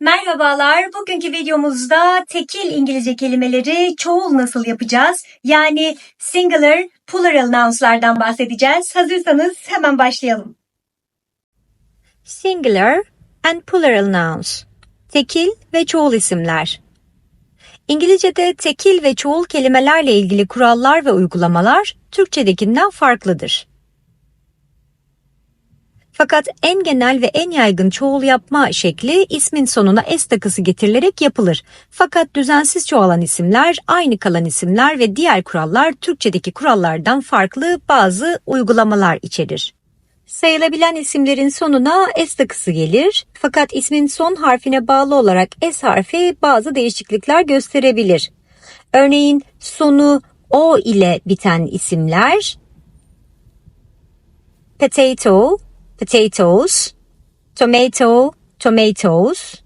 Merhabalar. Bugünkü videomuzda tekil İngilizce kelimeleri çoğul nasıl yapacağız? Yani singular, plural nouns'lardan bahsedeceğiz. Hazırsanız hemen başlayalım. Singular and plural nouns. Tekil ve çoğul isimler. İngilizce'de tekil ve çoğul kelimelerle ilgili kurallar ve uygulamalar Türkçedekinden farklıdır. Fakat en genel ve en yaygın çoğul yapma şekli ismin sonuna s takısı getirilerek yapılır. Fakat düzensiz çoğalan isimler, aynı kalan isimler ve diğer kurallar Türkçedeki kurallardan farklı bazı uygulamalar içerir. Sayılabilen isimlerin sonuna S takısı gelir fakat ismin son harfine bağlı olarak S harfi bazı değişiklikler gösterebilir. Örneğin sonu O ile biten isimler potato, potatoes, tomato, tomatoes,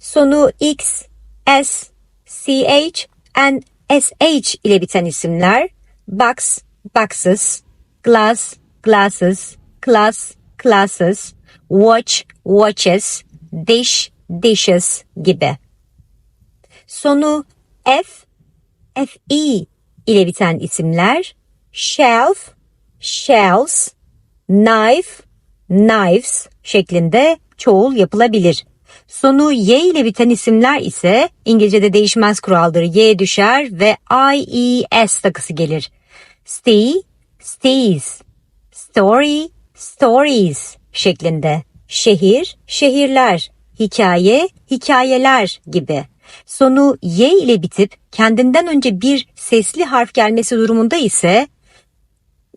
sonu X, S, CH and SH ile biten isimler. Box, boxes, glass, glasses, class, classes, watch, watches, dish, dishes gibi. Sonu F, FE ile biten isimler. Shelf, shelves, knife, knives şeklinde çoğul yapılabilir. Sonu Y ile biten isimler ise İngilizce'de değişmez kuraldır. Y düşer ve IES takısı gelir. Stay, stays, story, stories şeklinde. Şehir, şehirler, hikaye, hikayeler gibi. Sonu Y ile bitip kendinden önce bir sesli harf gelmesi durumunda ise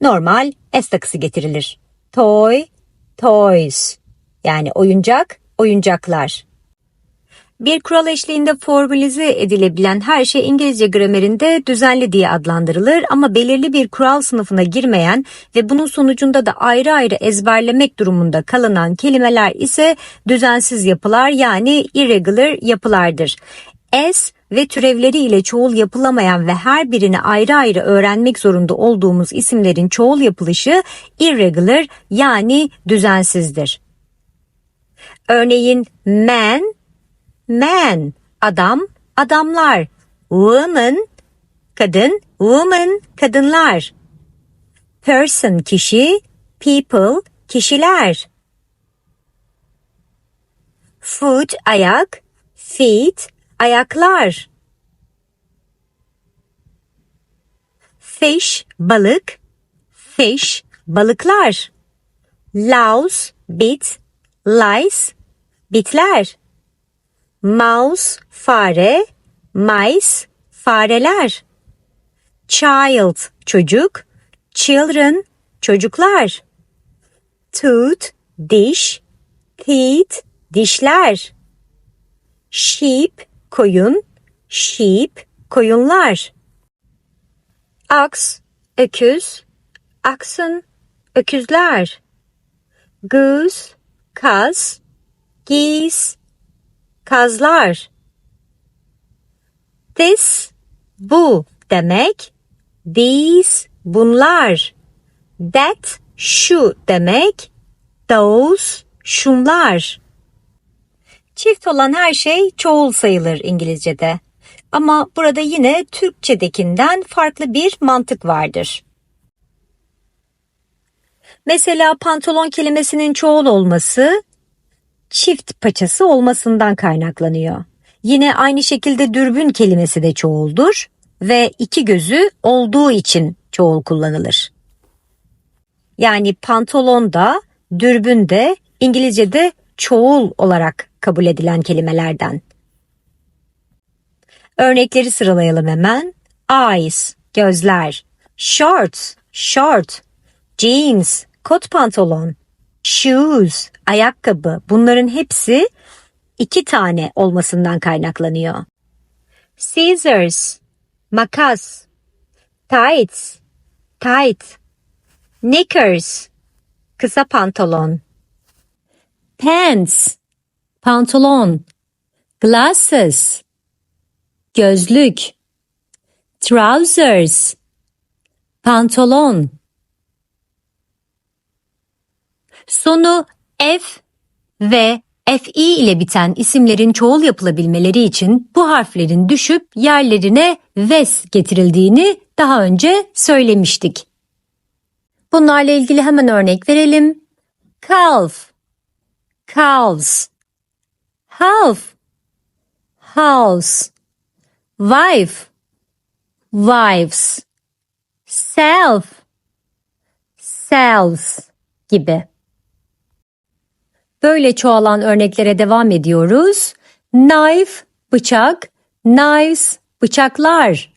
normal S takısı getirilir. Toy, toys yani oyuncak, oyuncaklar. Bir kural eşliğinde formülize edilebilen her şey İngilizce gramerinde düzenli diye adlandırılır ama belirli bir kural sınıfına girmeyen ve bunun sonucunda da ayrı ayrı ezberlemek durumunda kalınan kelimeler ise düzensiz yapılar yani irregular yapılardır. S ve türevleri ile çoğul yapılamayan ve her birini ayrı ayrı öğrenmek zorunda olduğumuz isimlerin çoğul yapılışı irregular yani düzensizdir. Örneğin man man, adam, adamlar. Woman, kadın, woman, kadınlar. Person, kişi, people, kişiler. Foot, ayak, feet, ayaklar. Fish, balık, fish, balıklar. Louse, bit, lice, bitler. Mouse fare, mice fareler. Child çocuk, children çocuklar. Tooth diş, teeth dişler. Sheep koyun, sheep koyunlar. Ox öküz, oxen öküzler. Goose kaz, geese kazlar. This bu demek. These bunlar. That şu demek. Those şunlar. Çift olan her şey çoğul sayılır İngilizce'de. Ama burada yine Türkçedekinden farklı bir mantık vardır. Mesela pantolon kelimesinin çoğul olması çift paçası olmasından kaynaklanıyor. Yine aynı şekilde dürbün kelimesi de çoğuldur ve iki gözü olduğu için çoğul kullanılır. Yani pantolon da dürbün de İngilizce'de çoğul olarak kabul edilen kelimelerden. Örnekleri sıralayalım hemen. Eyes, gözler. Shorts, short. Jeans, kot pantolon. Shoes, ayakkabı. Bunların hepsi iki tane olmasından kaynaklanıyor. Scissors, makas. Tights, tight. Knickers, kısa pantolon. Pants, pantolon. Glasses, gözlük. Trousers, pantolon. Sonu F ve FI ile biten isimlerin çoğul yapılabilmeleri için bu harflerin düşüp yerlerine ves getirildiğini daha önce söylemiştik. Bunlarla ilgili hemen örnek verelim. Calf, calves, half, house, wife, wives, self, selves gibi. Böyle çoğalan örneklere devam ediyoruz. Knife, bıçak, knives, bıçaklar.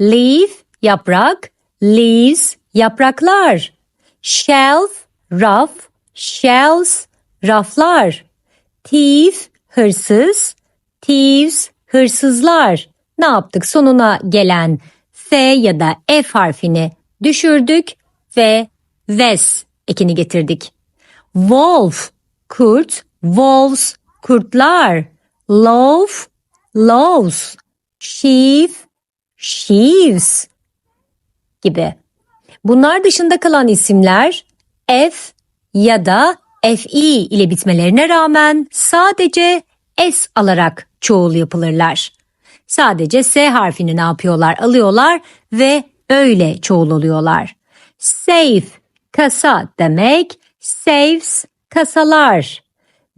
Leaf, yaprak, leaves, yapraklar. Shelf, raf, shelves, raflar. Thief, hırsız, thieves, hırsızlar. Ne yaptık? Sonuna gelen F ya da F harfini düşürdük ve ves ekini getirdik. Wolf, kurt, wolves, kurtlar. Loaf, loaves. Sheaf, sheaves gibi. Bunlar dışında kalan isimler F ya da FI ile bitmelerine rağmen sadece S alarak çoğul yapılırlar. Sadece S harfini ne yapıyorlar? Alıyorlar ve öyle çoğul oluyorlar. Safe, kasa demek. Saves, kasalar.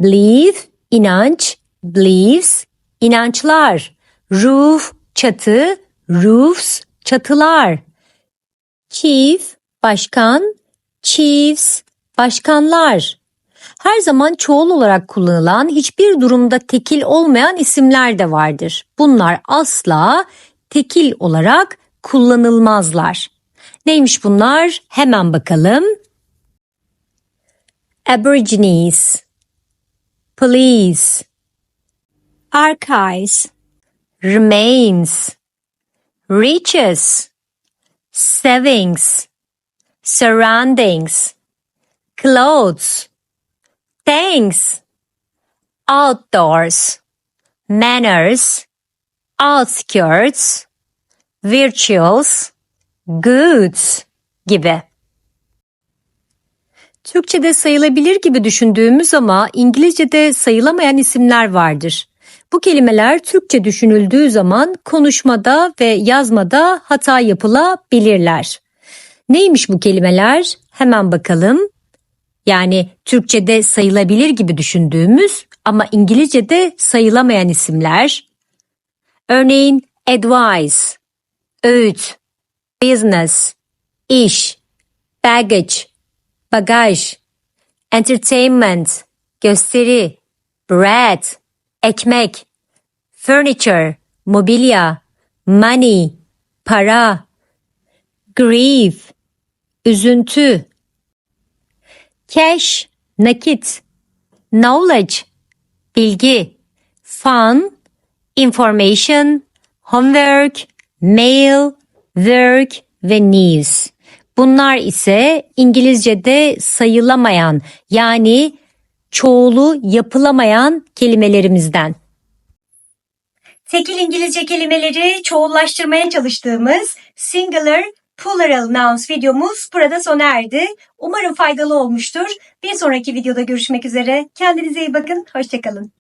Believe, inanç. Believes, inançlar. Roof, çatı. Roofs, çatılar. Chief, başkan. Chiefs, başkanlar. Her zaman çoğul olarak kullanılan hiçbir durumda tekil olmayan isimler de vardır. Bunlar asla tekil olarak kullanılmazlar. Neymiş bunlar? Hemen bakalım. Aborigines, police, archives, remains, riches, savings, surroundings, clothes, thanks, outdoors, manners, outskirts, virtuals, goods gibi. Türkçe'de sayılabilir gibi düşündüğümüz ama İngilizce'de sayılamayan isimler vardır. Bu kelimeler Türkçe düşünüldüğü zaman konuşmada ve yazmada hata yapılabilirler. Neymiş bu kelimeler? Hemen bakalım. Yani Türkçe'de sayılabilir gibi düşündüğümüz ama İngilizce'de sayılamayan isimler. Örneğin advice, öğüt, business, iş, baggage, bagaj, entertainment, gösteri, bread, ekmek, furniture, mobilya, money, para, grief, üzüntü, cash, nakit, knowledge, bilgi, fun, information, homework, mail, work ve news. Bunlar ise İngilizce'de sayılamayan yani çoğulu yapılamayan kelimelerimizden. Tekil İngilizce kelimeleri çoğullaştırmaya çalıştığımız singular plural nouns videomuz burada sona erdi. Umarım faydalı olmuştur. Bir sonraki videoda görüşmek üzere. Kendinize iyi bakın. Hoşçakalın.